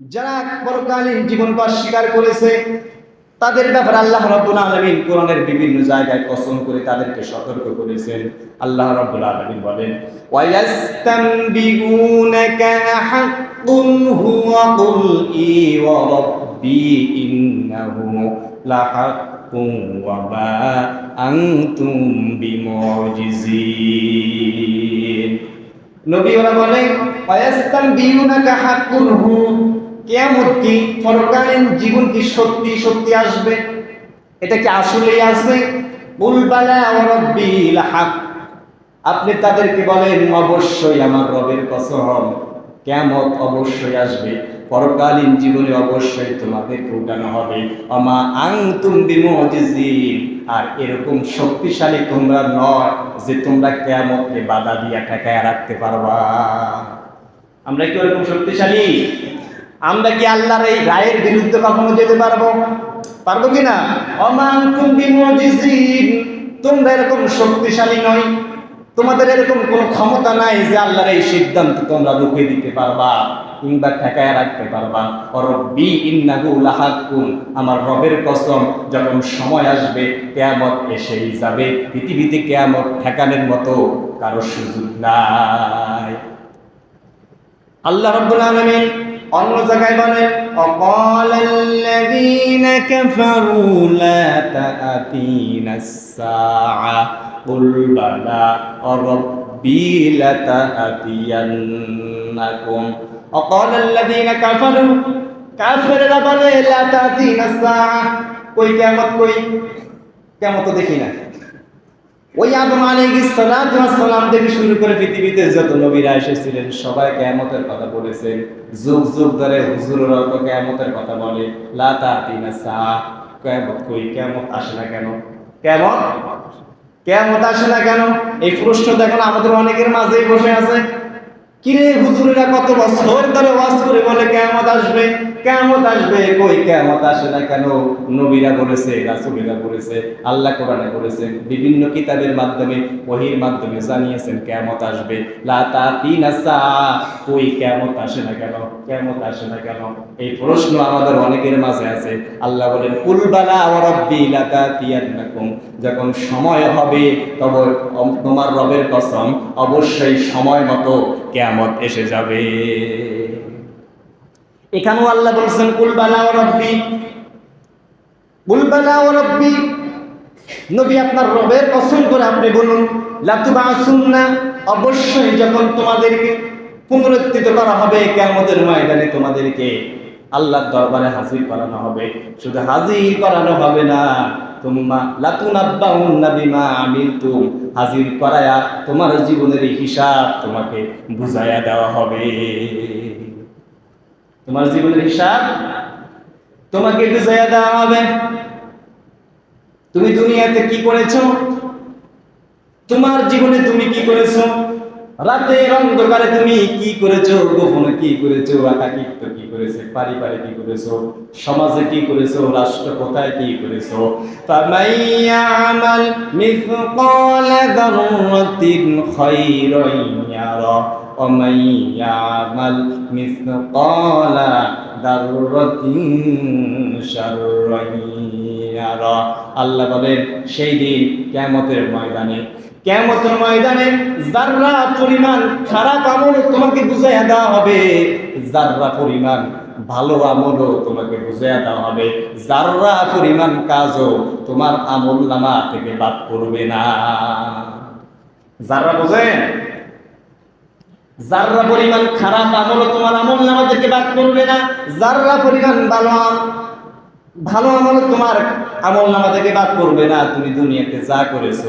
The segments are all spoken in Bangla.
যারা পরকালীন জীবনকে অস্বীকার করেছে, তাদের ব্যাপারে আল্লাহ রাব্বুল আলামিন কোরআনের বিভিন্ন জায়গায় কসম করে তাদেরকে সতর্ক করেছেন। আল্লাহ রাব্বুল আলামিন বলেন নবী ওরা বলে ওয়ায়াস্তানবিউনাকা হাক্কুন হু কেয়ামত পরকালীন জীবন কি সত্যি সত্যি আসবে। এটা কি আসলেই আছে? হাক। আপনি তাদেরকে বলেন, অবশ্যই আমার রবের কসম কেমত অবশ্যই আসবে, পরকালীন জীবনে অবশ্যই তোমাদেরকে উঠানো হবে। আমা আং তুমি আর এরকম শক্তিশালী তোমরা নয় যে তোমরা কেমতকে বাধা দিয়া ঠেকায় রাখতে পারবা। আমরা কি ওরকম শক্তিশালী? আমরা কি আল্লাহর এই রায়ের বিরুদ্ধে কখনো যেতে পারব? পারব কি না? অমান তুমি তোমরা এরকম শক্তিশালী নয় তোমাদের এরকম কোনো ক্ষমতা নাই যে আল্লাহর এই সিদ্ধান্ত তোমরা রুখে দিতে পারবা কিংবা ঠেকায় রাখতে পারবা। রব্বি, ইন্নাহু লাহাক্কুন আমার রবের কসম, যখন সময় আসবে, কেয়ামত এসেই যাবে। পৃথিবীতে কেয়ামত ঠেকানোর মতো কারও সুযোগ নাই। আল্লাহ রাব্বুল আলামিন অন্য জায়গায় বলেন অকাল الذين كفروا لا تأتينا الساعة قل بلى ربي لتأتينكم وقال الذين كفروا কাফেররা বলে লা তাতিনা الساعة কই কিয়ামত কই কিয়ামত দেখি না ওই আদম আলাইহিস সালাতু ওয়াস সালাম থেকে শুরু করে পৃথিবীতে যত নবীরা এসেছিলেন, সবাই কিয়ামতের কথা বলেছেন যুগ যুগ ধরে হুজুর তো কথা বলে। লাতা তাতিনা সাহ কিয়ামত কই? কিয়ামত আসে না কেন? কেমন কিয়ামত আসে না কেন? এই প্রশ্ন দেখুন আমাদের অনেকের মাঝেই বসে আছে। কিরে হুজুরেরা কত বছর ধরে ওয়াজ করে বলে কেমত আসবে? কেমত আসবে? কই কেমত আসে না কেন? নবীরা বলেছে, রাসূলেরা বলেছে, আল্লাহ কোরআনে বিভিন্ন কিতাবের মাধ্যমে ওহির মাধ্যমে জানিয়েছেন কেমত আসবে। লা তাতিনা সা কই কেমত আসে না কেন? কেমত আসে না কেন? এই প্রশ্ন আমাদের অনেকের মাঝে আছে। আল্লাহ বলেন, কুল বালা ওয়া রাব্বি লা তাতিয়ান্নাকুম যখন সময় হবে তবে তোমার রবের কসম, অবশ্যই সময় মতো কেয়ামত এসে যাবে। এখানেও আল্লাহ বলছেন কুলবালা ও রব্বি। কুলবালা ও রব্বি। নবী আপনার রবের কসম করে আপনি বলুন লাতুবা না অবশ্যই যখন তোমাদেরকে পুনরুত্থিত করা হবে, কেয়ামতের ময়দানে তোমাদেরকে আল্লাহর দরবারে হাজির করানো হবে। শুধু হাজির করানো হবে না তোমা লাতুনাব্বাউন্না বিমা আমিলতুম। হাজির করায়া তোমার জীবনের হিসাব তোমাকে বুঝায়া দেওয়া হবে। তোমার জীবনের হিসাব তোমাকে বুঝাইয়া দেওয়া হবে। তুমি দুনিয়াতে কি করেছ? তোমার জীবনে তুমি কি করেছ? রাতের অন্ধকারে তুমি কি করেছ? গোপনে কি করেছ? একাকিত্ব কি করেছ? পারিবারে কি করেছ? সমাজে কি করেছ? রাষ্ট্র কোথায় কি করেছ? ফামাইয়ামাল মিসকাল দাররাতিন খায়রান ইয়ারা। ওয়া মাইয়ামাল মিসকাল দাররাতিন শাররান ইয়ারা। আল্লাহ বলেন, সেই দিন কিয়ামতের ময়দানে কেমতের ময়দানে জাররা পরিমাণ খারাপ আমল তোমাকে বুঝাইয়া দেওয়া হবে জাররা পরিমাণ ভালো আমলও তোমাকে বুঝাইয়া দেওয়া হবে জাররা পরিমাণ কাজও তোমার আমল নামা থেকে বাদ করবে না। জাররা বোঝেন? জাররা পরিমাণ খারাপ আমলও তোমার আমল নামা থেকে বাদ করবে না জাররা পরিমাণ ভালো ভালো আমল তোমার আমল নামা থেকে বাদ করবে না, তুমি দুনিয়াতে যা করেছ,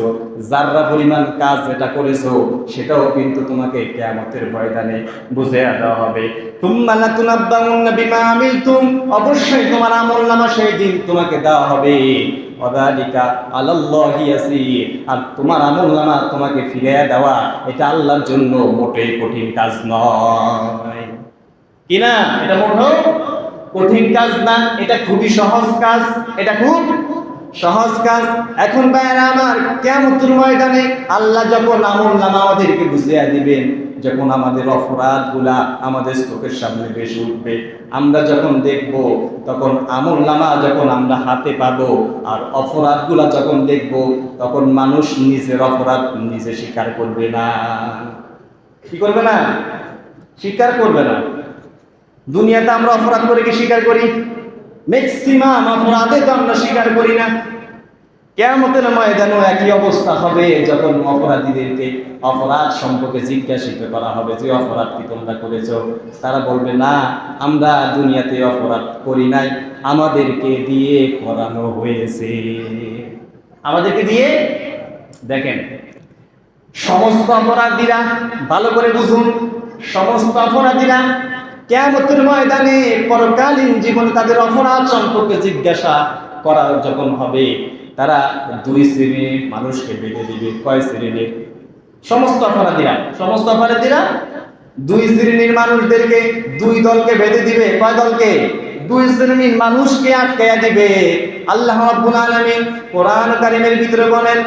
যাররা পরিমাণ কাজ যেটা করেছ, সেটাও কিন্তু তোমাকে কেয়ামতের ময়দানে বুঝে দেওয়া হবে। অবশ্যই তোমার আমল নামা সেই দিন তোমাকে দেওয়া হবে। ওয়াদালিকা আলাল্লাহি ইয়াসির, আর তোমার আমল নামা তোমাকে ফিরে দেওয়া, এটা আল্লাহর জন্য মোটেই কঠিন কাজ নয়। কিনা এটা মোটেও কঠিন কাজ না, এটা খুবই সহজ কাজ, এটা খুব সহজ কাজ। এখন ভাইয়েরা আমার কেমন ময়দানে আল্লাহ যখন আমল নামা আমাদেরকে বুঝিয়ে দিবেন, যখন আমাদের অপরাধগুলা আমাদের চোখের সামনে বেশি উঠবে, আমরা যখন দেখব, তখন আমল নামা যখন আমরা হাতে পাবো, আর অপরাধগুলা যখন দেখব, তখন মানুষ নিজের অপরাধ নিজে স্বীকার করবে না। কি করবে না? স্বীকার করবে না। দুনিয়াতে আমরা অপরাধ করে কি স্বীকার করি? ম্যাক্সিমাম অপরাধে তো আমরা স্বীকার করি না। কেমতের ময়দানও একই অবস্থা হবে যখন অপরাধীদেরকে অপরাধ সম্পর্কে জিজ্ঞাসিত করা হবে, যে অপরাধ কি তোমরা করেছ? তারা বলবে, না, আমরা দুনিয়াতে অপরাধ করি নাই। আমাদেরকে দিয়ে করানো হয়েছে। আমাদেরকে দিয়ে? দেখেন, সমস্ত অপরাধীরা ভালো করে বুঝুন, সমস্ত অপরাধীরা কেমতের ময়দানে পরকালীন জীবনে তাদের অপরাধ সম্পর্কে জিজ্ঞাসা করা যখন হবে, তারা দুই শ্রেণির মানুষকে বেঁধে দিবে। কয় শ্রেণির? সমস্ত অপরাধীরা। সমস্ত অপরাধীরা দুই শ্রেণির মানুষদেরকে দুই দলকে বেঁধে দিবে। কয় দলকে? দুই শ্রেণির মানুষকে আটকায়া দিবে। আল্লাহ রাব্বুল আলামিন কোরআন কারীমের ভিতরে বলেন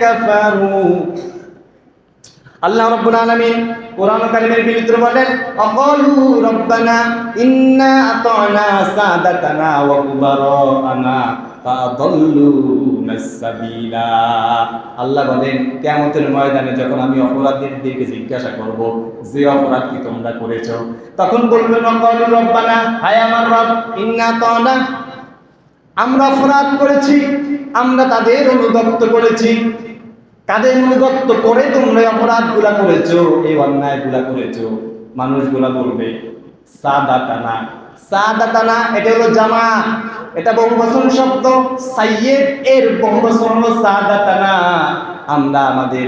কাফারু আল্লাহ রাব্বুল আলামিন কোরআন কারীমের ভিতরে বলেন, অকালু রব্বানা ইন্না আতানা সাদাতানা ওয়া কুবারানা আল্লাহ বলেন, কিয়ামতের ময়দানে যখন আমি অপরাধীদেরকে জিজ্ঞাসা করব, যে অপরাধ কি তোমরা করেছ? তখন বলবেন রব্বানা, হায় আমার রব, ইন্না আতানা, আমরা অপরাধ করেছি, আমরা তাদের অনুগত্য করেছি। কাদের অনুগত্য করে তোমরা অপরাধগুলা করেছ, এই অন্যায়গুলা করেছ। মানুষগুলা বলবে সাদা টানা সাদা টানা এটা হলো জামা এটা বহু বচন শব্দ। সাইয়েদ, এর বহু বচন হলো সাদা টানা আমরা আমাদের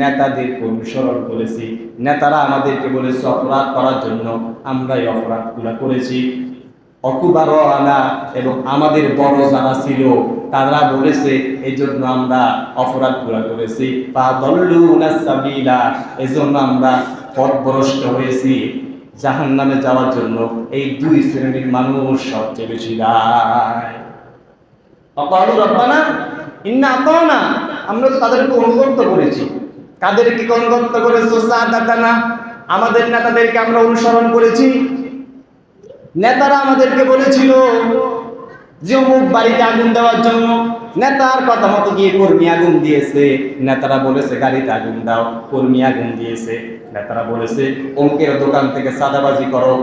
নেতাদেরকে অনুসরণ করেছি। নেতারা আমাদেরকে বলেছে অপরাধ করার জন্য আমরা এই অপরাধগুলা করেছি। অকুবার আনা এবং আমাদের বড় যারা ছিল, তারা বলেছে এই জন্য আমরা অপরাধগুলো করেছি। বা দল্লু সাবিলা এই জন্য আমরা পথভ্রষ্ট হয়েছি। জাহান নামে যাওয়ার জন্য এই দুই শ্রেণির মানুষ সবচেয়ে বেশি দায়। রব্বানা, ইন্না আতানা, আমরা তো তাদেরকে অনুগত করেছি। কাদেরকে অনুগত করেছ? সাদাতানা, আমাদের নেতাদেরকে আমরা অনুসরণ করেছি। নেতারা আমাদেরকে বলেছিল যে অমুক বাড়িতে আগুন দেওয়ার জন্য নেতার কথা মতো গিয়ে কর্মী আগুন দিয়েছে। নেতারা বলেছে, গাড়িতে আগুন দাও, কর্মী আগুন দিয়েছে। নেতারা বলেছে, অমুকের দোকান থেকে সাদাবাজি করো।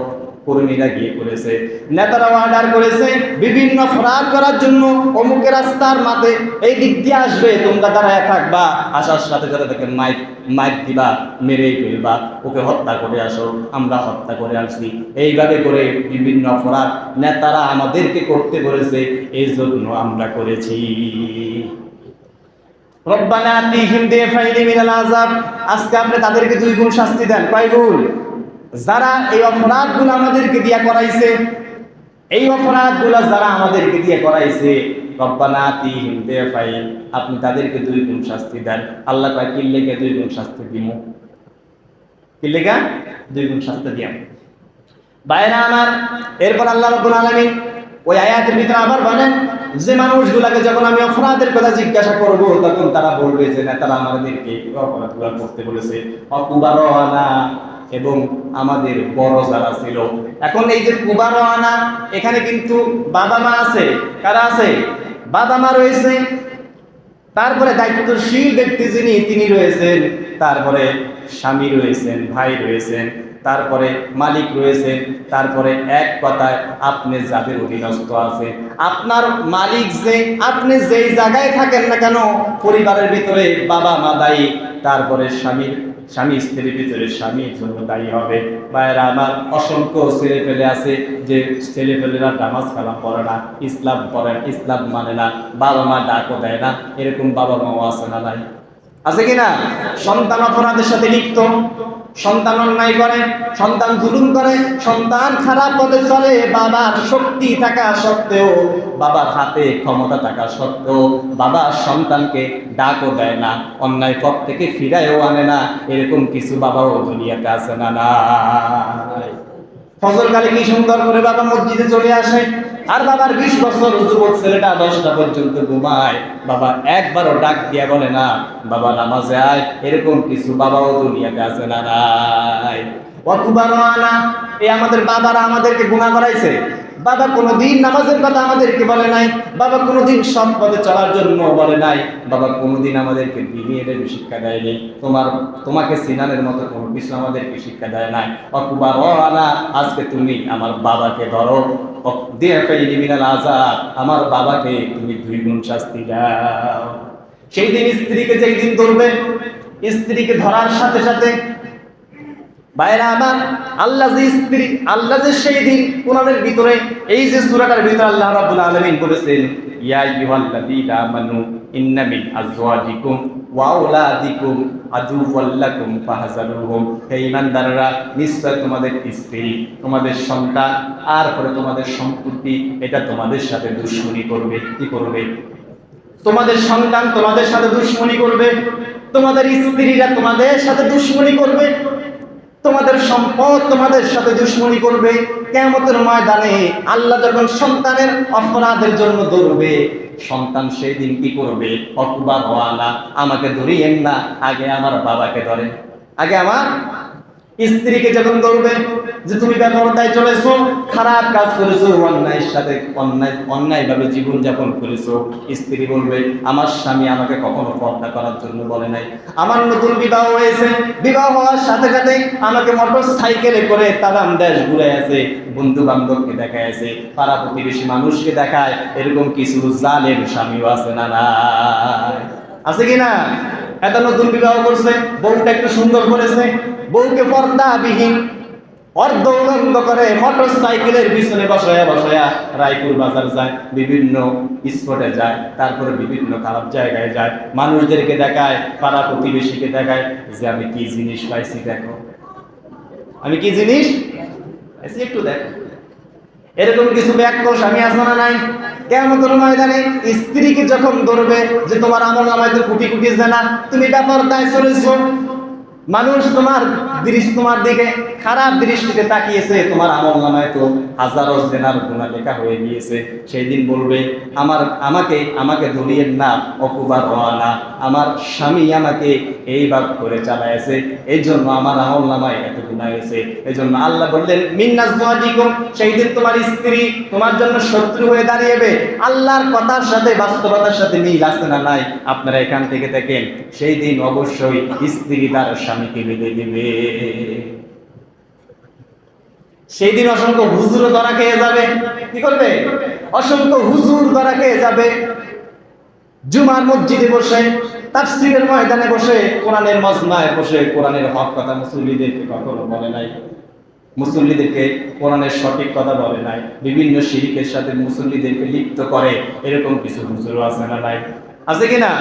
কর্মীরা গিয়ে করেছে নেতারা অর্ডার করেছে, বিভিন্ন ফরাদ করার জন্য অমুকের রাস্তার মাঠে এই দিক দিয়ে আসবে, তোমরা দাঁড়ায় থাকবা, আসার সাথে সাথে তাকে মাইক মাইক দিবা, মেরেই ফেলবা, ওকে হত্যা করে আসো, আমরা হত্যা করে আসছি। এইভাবে করে বিভিন্ন অপরাধ নেতারা আমাদেরকে করতে বলেছে এই জন্য আমরা করেছি। রব্বানা আতিহিম দিফাইনি মিনাল আযাব, আজকে আপনি তাদেরকে দুই গুণ শাস্তি দেন, কয় গুণ? যারা এই অপরাধগুলো আমাদেরকে দিয়া করাইছে, এই অপরাধগুলো যারা আমাদেরকে দিয়ে করাইছে, রব্বানা আপনি তাদেরকে দুই গুণ শাস্তি দেন। আল্লাহ কয়, কি লেগে দুই গুণ শাস্তি দিমু? কি লেগা? দুই গুণ শাস্তি দিয়াম বাইরা আমার, এরপর আল্লাহ রাব্বুল আলামিন ওই আয়াতের ভিতরে আবার বলেন, যে মানুষগুলাকে যখন আমি অপরাধের কথা জিজ্ঞাসা করব, তখন তারা বলবে যে, না, তারা আমাদেরকে অপরাধগুলো করতে বলেছে। অকুবারওয়ানা এবং আমাদের বড় যারা ছিল। এখন এই যে কুবা কুবারওয়ানা এখানে কিন্তু বাবা মা আছে। কারা আছে? বাবা মা রয়েছে। তারপরে দায়িত্বশীল ব্যক্তি যিনি, তিনি রয়েছেন। তারপরে স্বামী রয়েছেন, ভাই রয়েছেন। তারপরে মালিক রয়েছেন। তারপরে এক কথায় আপনি যাদের অধীনস্থ আছে আপনার মালিক যে, আপনি যেই জায়গায় থাকেন না কেন, পরিবারের ভিতরে বাবা মা দায়ী, তারপরে স্বামীর স্বামী স্ত্রীর ভিতরে স্বামীর জন্য দায়ী হবে। ভাইয়েরা আমার অসংখ্য ছেলে পেলে আছে যে ছেলে পেলেরা নামাজ কালাম পড়ে না, ইসলাম পড়ে ইসলাম মানে না। বাবা মা ডাকও দেয় না, এরকম বাবা মাও আছে না নাই? আছে কিনা? সন্তান অপরাধের সাথে লিপ্ত। সন্তান অন্যায় করে, সন্তান জুলুম করে, সন্তান খারাপ পথে চলে, বাবার শক্তি থাকা সত্ত্বেও, বাবার হাতে ক্ষমতা থাকা সত্ত্বেও, বাবা সন্তানকে ডাকও দেয় না, অন্যায় পথ থেকে ফিরায়ও আনে না, এরকম কিছু বাবাও দুনিয়াতে আছে না না ফজর কালে কি সুন্দর করে বাবা মসজিদে চলে আসে? আর বাবার বিশ বছর যুবক ছেলেটা দশটা পর্যন্ত ঘুমায়। বাবা একবারও ডাক দিয়া বলে না, বাবা নামাজে আয়, এরকম কিছু বাবাও দুনিয়াতে আছে না নাই? অকুবারও আনা এই আমাদের বাবারা আমাদেরকে গুণা করাইছে। বাবা কোনোদিন নামাজের কথা আমাদেরকে বলে নাই, বাবা কোনোদিন সৎ পথে চলার জন্য বলে নাই, বাবা কোনোদিন আমাদেরকে দিনের শিক্ষা দেয়নি। তোমার, তোমাকে সিনানের মতো কোনো কিছু আমাদেরকে শিক্ষা দেয় নাই। অকুবার আজকে তুমি আমার বাবাকে ধরো আমার বাবাকে তুমি দুই গুণ শাস্তি দাও। সেই দিন স্ত্রীকে যেই দিন ধরবে, স্ত্রীকে ধরার সাথে সাথে বাইরা আমার, আল্লাহ যে স্ত্রী, আল্লাহ যে সেই দিন কোরআনের ভিতরে, এই যে সূরাটার ভিতরে আল্লাহ রাব্বুল আলামিন বলেছেন, ইয়া আইয়ুহাল্লাযীনা আমানু, ইন্না মিন ওয়া আওলাদিকুম ফাহজারুহুম হে নিশ্চয় তোমাদের স্ত্রী, তোমাদের সন্তান, আর পরে তোমাদের সম্পত্তি, এটা তোমাদের সাথে দুশ্মনী করবে, কি করবে? তোমাদের সন্তান তোমাদের সাথে দুশ্মনী করবে, তোমাদের স্ত্রীরা তোমাদের সাথে দুশ্মনী করবে তোমাদের সম্পদ তোমাদের সাথে দুশ্মনী করবে। কেমতের ময়দানে আল্লাহ যখন সন্তানের অপরাধের জন্য ধরবে, সন্তান সেই দিন কি করবে? অকুবা হওয়া না আমাকে ধরিয়েন না। আগে আমার বাবাকে ধরেন। আগে আমার স্ত্রীকে যখন ধরবে যে তুমি বেপরদায় চলেছো, খারাপ কাজ করেছ, অন্যায়ের সাথে অন্যায় অন্যায় ভাবে জীবন যাপন করেছ, স্ত্রী বলবে, আমার স্বামী আমাকে কখনো পর্দা করার জন্য বলে নাই। আমার নতুন বিবাহ হয়েছে। বিবাহ হওয়ার সাথে সাথে আমাকে মোটর সাইকেলে করে তারাম দেশ ঘুরে আছে বন্ধু বান্ধবকে দেখায় আছে পাড়া প্রতিবেশী মানুষকে দেখায়, এরকম কিছু জালের স্বামীও আছে না না আছে কি না? এত নতুন বিবাহ করছে, বউটা একটু সুন্দর করেছে, বউকে পর্দাবিহীন অর্ধ উলঙ্গ করে মোটর সাইকেলের পিছনে বসায়া বসায়া রায়পুর বাজার যায়, বিভিন্ন স্পটে যায়, তারপরে বিভিন্ন খারাপ জায়গায় যায়, মানুষদেরকে দেখায়, পাড়া প্রতিবেশীকে দেখায় যে আমি কি জিনিস পাইছি, দেখো। আমি কি জিনিস একটু দেখো। এরকম কিছু ব্যাককোষ আমি আসনা না নাই। কেমন ময়দানে স্ত্রীকে যখন ধরবে যে তোমার আমল আমায় তো কুটি কুটি জানা, তুমি ব্যাপার দায় চলেছ। মানুষ তোমার দৃষ্টি তোমার দিকে, খারাপ দৃষ্টিতে তাকিয়েছে, তোমার আমল নামায় তো হাজারো জেনার গুণা লেখা হয়ে গিয়েছে। সেই দিন বলবে, আমার, আমাকে আমাকে ধরিয়ে না অকুবার হওয়া না আমার স্বামী আমাকে এইভাবে করে চালাইছে। এই জন্য আমার আমল নামায় এত গুণা হয়েছে। এই জন্য আল্লাহ বললেন মিন্নাস সেই দিন তোমার স্ত্রী তোমার জন্য শত্রু হয়ে দাঁড়িয়েবে। আল্লাহর কথার সাথে বাস্তবতার সাথে মিল আছে না নাই? আপনারা এখান থেকে দেখেন, সেই দিন অবশ্যই স্ত্রী তার স্বামীকে বেঁধে দেবে। সেই দিন অসংখ্য হুজুরও ধরা খেয়ে যাবে। কি করবে? অসংখ্য হুজুর ধরা খেয়ে যাবে। জুমার মসজিদে বসে, তাফসীরের ময়দানে বসে, কোরআনের মজমায় বসে, কোরআনের হক কথা মুসল্লিদেরকে কখনো বলে নাই। মুসল্লিদেরকে কোরআনের সঠিক কথা বলে নাই। বিভিন্ন শিরিকের সাথে মুসল্লিদেরকে লিপ্ত করে, এরকম কিছু হুজুরও আছে না নাই? আছে কি না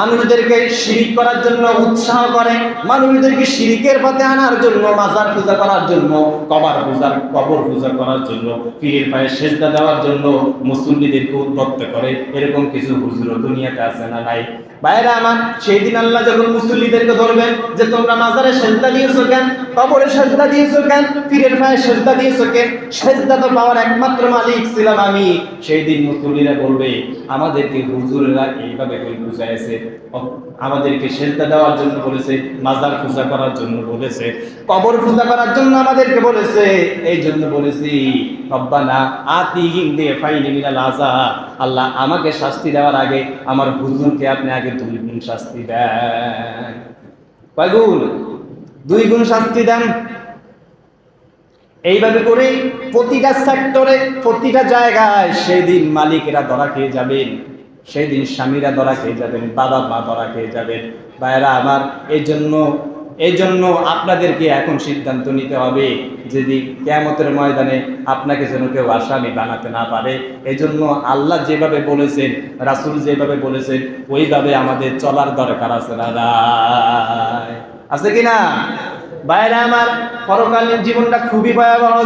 মানুষদেরকে শিরিক করার জন্য উৎসাহ করে, মানুষদেরকে শিরিকের পথে আনার জন্য, মাজার পূজা করার জন্য, কবার পূজার কবর পূজা করার জন্য, পীরের পায়ে সেজদা দেওয়ার জন্য মুসল্লিদেরকে উদ্বত্ত করে। এরকম কিছু হুজুরও দুনিয়াতে আছে না নাই? বাইরে আমার, সেই দিন আল্লাহ যখন মুসল্লিদেরকে ধরবেন যে, তোমরা মাজারে সেজদা দিয়েছ কেন? কবরে সেজদা দিয়েছ কেন? পীরের পায়ে সেজদা দিয়েছ কেন? সেজদা তো পাওয়ার একমাত্র মালিক ছিলাম আমি। সেই দিন মুসল্লিরা বলবে, আমাদেরকে হুজুরেরা এইভাবে আমাদেরকে সেজদা দেওয়ার জন্য বলেছে, মাজার পূজা করার জন্য বলেছে, কবর পূজা করার জন্য আমাদেরকে বলেছে, এই জন্য বলেছি, রব্বানা আতিহিম দিয়ে ফাইনি মিনাল আল্লাহ আমাকে শাস্তি দেওয়ার আগে আমার হুজুরকে আপনি আগে দুই গুণ শাস্তি দেন। দুই গুণ শাস্তি দেন। এইভাবে করে প্রতিটা সেক্টরে প্রতিটা জায়গায় সেদিন মালিকেরা ধরা খেয়ে যাবেন। সেই দিন স্বামীরা ধরা খেয়ে যাবেন, বাবা মা ধরা খেয়ে যাবেন। ভাইয়েরা, আমার এই জন্য এই জন্য আপনাদেরকে এখন সিদ্ধান্ত নিতে হবে যদি কেয়ামতের ময়দানে আপনাকে যেন কেউ আসামি বানাতে না পারে। এই জন্য আল্লাহ যেভাবে বলেছেন, রাসূল যেভাবে বলেছেন, ওইভাবে আমাদের চলার দরকার আছে না? আছে কি না? বাইরে আমার পরকালীন জীবনটা খুবই ভয়াবহ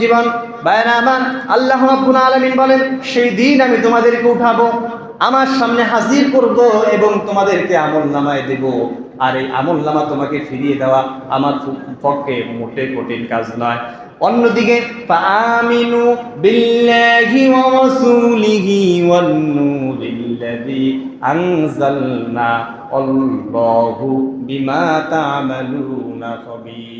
জীবন। বাইরে আমার আল্লাহ আলামিন বলেন, সেই দিন আমি তোমাদেরকে উঠাবো আমার সামনে হাজির করব এবং তোমাদেরকে আমল নামায় দেব। আর এই আমল নামা তোমাকে ফিরিয়ে দেওয়া আমার পক্ষে মোটে কঠিন কাজ নয়। অন্যদিকে ফামিনু বিল্লাহি ওয়া রাসূলিহি ওয়ান না আনজালনা আল্লাহু বিমা তা'মালুনা খবীর।